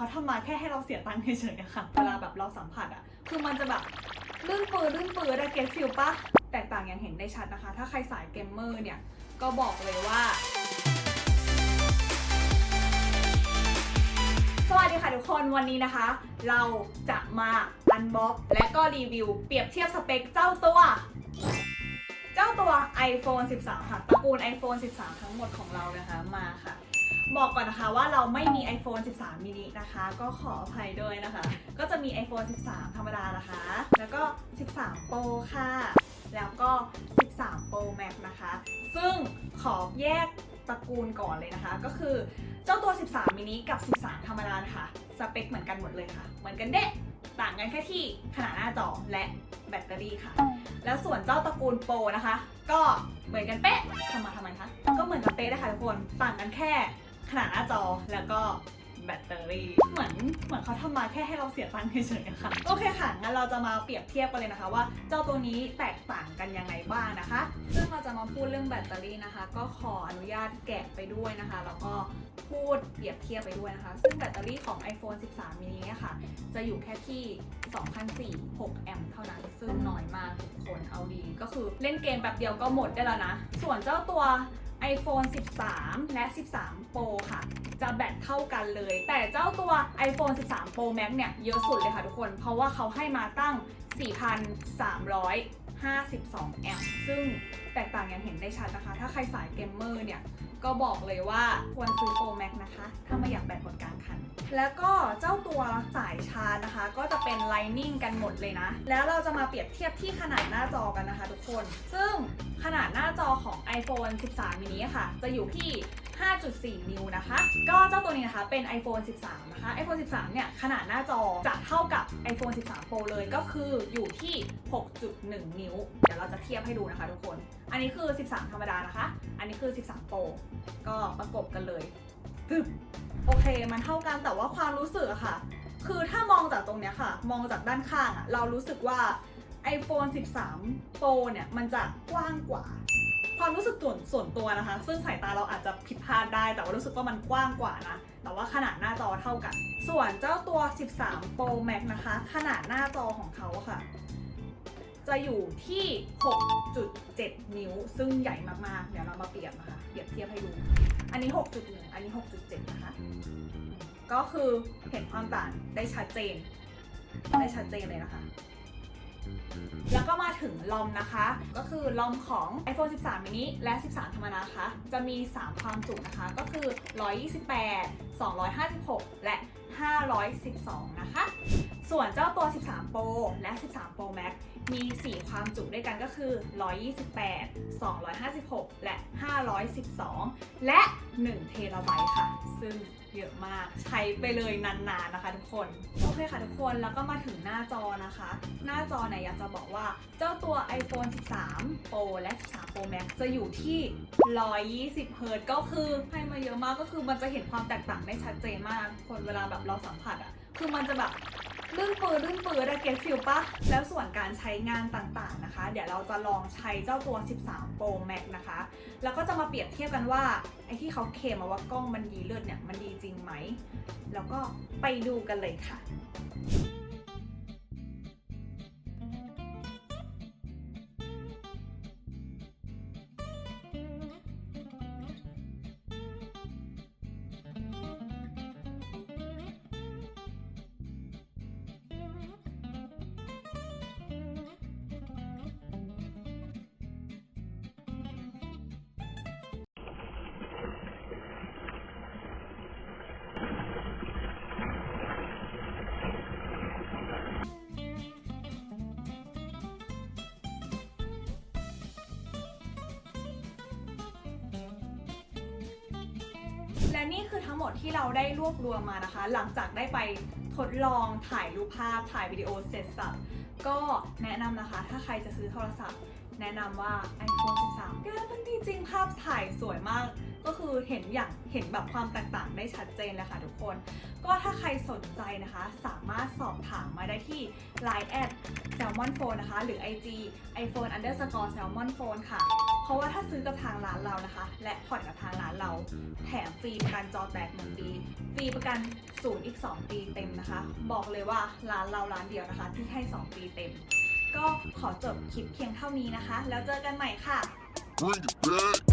เขาทำมาแค่ให้เราเสียตังค์เฉยๆอะค่ะ เวลาแบบเราสัมผัสอะคือมันจะแบบลื่นปืนลื่นปืนได้เก็ตฟิลปะแตกต่างอย่างเห็นได้ชัดนะคะ ถ้าใครสายเกมเมอร์เนี่ย ก็บอกเลยว่า สวัสดีค่ะทุกคนวันนี้นะคะ เราจะมาอันบ็อกและก็รีวิว เปรียบเทียบสเปคเจ้าตัวเจ้าตัว iPhone 13 ค่ะตระกูล iPhone 13 ทั้งหมดของเรานะคะมาค่ะ บอกก่อนนะคะว่าเราไม่มี iPhone 13 mini นะคะ ก็ขออภัยด้วยนะคะ ก็จะมี iPhone 13 ธรรมดานะคะ แล้วก็ 13 Pro ค่ะ แล้วก็ 13 Pro Max นะคะ ซึ่งขอแยกตระกูลก่อนเลยนะคะ ก็คือเจ้าตัว 13 mini กับ 13 ธรรมดานะคะสเปคเหมือนกันหมดเลยค่ะ เหมือนกันเด๊ะต่างกันแค่ที่ขนาดหน้าจอและแบตเตอรี่ค่ะ แล้วส่วนเจ้าตระกูลโปรนะคะ ก็เหมือนกันเป๊ะทำมาทำไมคะ ก็เหมือนกันเป๊ะเลยค่ะทุกคน ต่างกันแค่ ขนาดหน้าจอแล้วก็แบตเตอรี่เหมือนเหมือนเขาทำมาแค่ให้เราเสียตังค์เฉยๆอะค่ะ โอเคค่ะ งั้นเราจะมาเปรียบเทียบกันเลยนะคะ ว่าเจ้าตัวนี้แตกต่างกันยังไงบ้างนะคะ ซึ่งเราจะมาพูดเรื่องแบตเตอรี่นะคะ ก็ขออนุญาตแกะไปด้วยนะคะ แล้วก็พูดเปรียบเทียบไปด้วยนะคะ ซึ่งแบตเตอรี่ของ iPhone 13 mini เนี่ยค่ะ จะอยู่แค่ที่2,004 6แอมป์เท่านั้น ซึ่งน้อยมากทุกคนเอาดี ก็คือเล่นเกมแบบเดียวก็หมดได้แล้วนะ ส่วนเจ้าตัว iPhone 13 และ 13 Pro ค่ะ จะแบตเท่ากันเลย แต่เจ้าตัว iPhone 13 Pro Max เนี่ย เยอะสุดเลยค่ะทุกคน เพราะว่าเขาให้มาตั้ง 4,352 แอมป์ซึ่งแตกต่างอย่างเห็นได้ชัดนะคะ ถ้าใครสายเกมเมอร์เนี่ย ก็บอกเลยว่าควรซื้อโปรแม็กนะคะ ถ้าไม่อยากแบตหมดกลางคัน แล้วก็เจ้าตัวสายชาร์จนะคะ ก็จะเป็นไลนิ่งกันหมดเลยนะ แล้วเราจะมาเปรียบเทียบที่ขนาดหน้าจอกันนะคะทุกคน ซึ่งขนาดหน้าจอของ iPhone 13 mini ค่ะ จะอยู่ที่ 5.4 นิ้วนะคะ ก็เจ้าตัวนี้นะคะเป็น iPhone 13 นะคะ iPhone 13 เนี่ย ขนาดหน้าจอจะเท่ากับ iPhone 13 Pro เลยก็คืออยู่ที่ 6.1 นิ้ว เดี๋ยวเราจะเทียบให้ดูนะคะทุกคน อันนี้คือ 13 ธรรมดานะคะ อันนี้คือ 13 Pro ก็ประกบกันเลยตึบโอเค มันเท่ากันแต่ว่าความรู้สึกอะค่ะ คือถ้ามองจากตรงเนี้ยค่ะ มองจากด้านข้างอะเรารู้สึกว่า iPhone 13 Pro เนี่ย มันจะกว้างกว่า ความรู้สึกส่วนส่วนตัวนะคะ ซึ่งสายตาเราอาจจะผิดพลาดได้ แต่ว่ารู้สึกว่ามันกว้างกว่านะ แต่ว่าขนาดหน้าจอเท่ากัน ส่วนเจ้าตัว 13 Pro Max นะคะ ขนาดหน้าจอของเขาค่ะ จะอยู่ที่ 6.7 นิ้ว ซึ่งใหญ่มากๆ เดี๋ยวเรามาเปรียบนะคะ เปรียบเทียบให้ดู อันนี้ 6.1 อันนี้ 6.7 นะคะ ก็คือเห็นความต่างได้ชัดเจน ได้ชัดเจนเลยนะคะ ก็มาถึงลอมนะคะ ก็คือลอมของ iPhone 13 mini และ 13 ธรรมดานะคะจะมี 3 ความจุนะคะ ก็คือ 128 256 และ 512 นะคะ ส่วนเจ้าตัว 13 Pro และ 13 Pro Max มี 4 ความจุด้วยกันก็คือ 128 256 และ 512 และ 1 เทราไบต์ค่ะ ซึ่งเยอะมากใช้ไปเลยนานๆนะคะทุกคน โอเคค่ะทุกคนแล้วก็มาถึงหน้าจอนะคะ หน้าจอเนี่ยอยากจะบอกว่าเจ้าตัว iPhone 13 Pro และ 13 Pro Max จะอยู่ที่ 120เฮิรตซ์ก็คือให้มาเยอะมากก็คือมันจะเห็นความแตกต่างได้ชัดเจนมากทุกคนเวลาแบบเราสัมผัสอะคือมันจะแบบ ลื่นปืนลื่นปืนระเก็ตฟิลปะแล้วส่วนการใช้งานต่างๆนะคะ เดี๋ยวเราจะลองใช้เจ้าตัว 13 Pro Max นะคะ แล้วก็จะมาเปรียบเทียบกันว่าไอ้ที่เขาเคลมมาว่ากล้องมันดีเลิศเนี่ยมันดีจริงไหม แล้วก็ไปดูกันเลยค่ะ และนี่คือทั้งหมดที่เราได้รวบรวมมานะคะ หลังจากได้ไปทดลองถ่ายรูปภาพถ่ายวิดีโอเสร็จสับก็แนะนำนะคะ ถ้าใครจะซื้อโทรศัพท์ แนะนำว่า iPhone 13แกมันจริงภาพถ่ายสวยมาก ก็คือเห็นอย่างเห็นแบบความแตกต่างได้ชัดเจนเลยค่ะทุกคน ก็ถ้าใครสนใจนะคะ สามารถสอบถามมาได้ที่ Line แอด Salmon Phone นะคะ หรือ IG iPhone underscore Salmon Phone ค่ะ เพราะว่าถ้าซื้อกับทางร้านเรานะคะ และผ่อนกับทางร้านเรา แถมฟรีประกันจอแตกหนึ่งปี ฟรีประกันศูนย์อีก 2 ปีเต็มนะคะ บอกเลยว่าร้านเราร้านเดียวนะคะ ที่ให้ 2 ปีเต็ม ก็ขอจบคลิปเพียงเท่านี้นะคะ แล้วเจอกันใหม่ค่ะ Bring it back.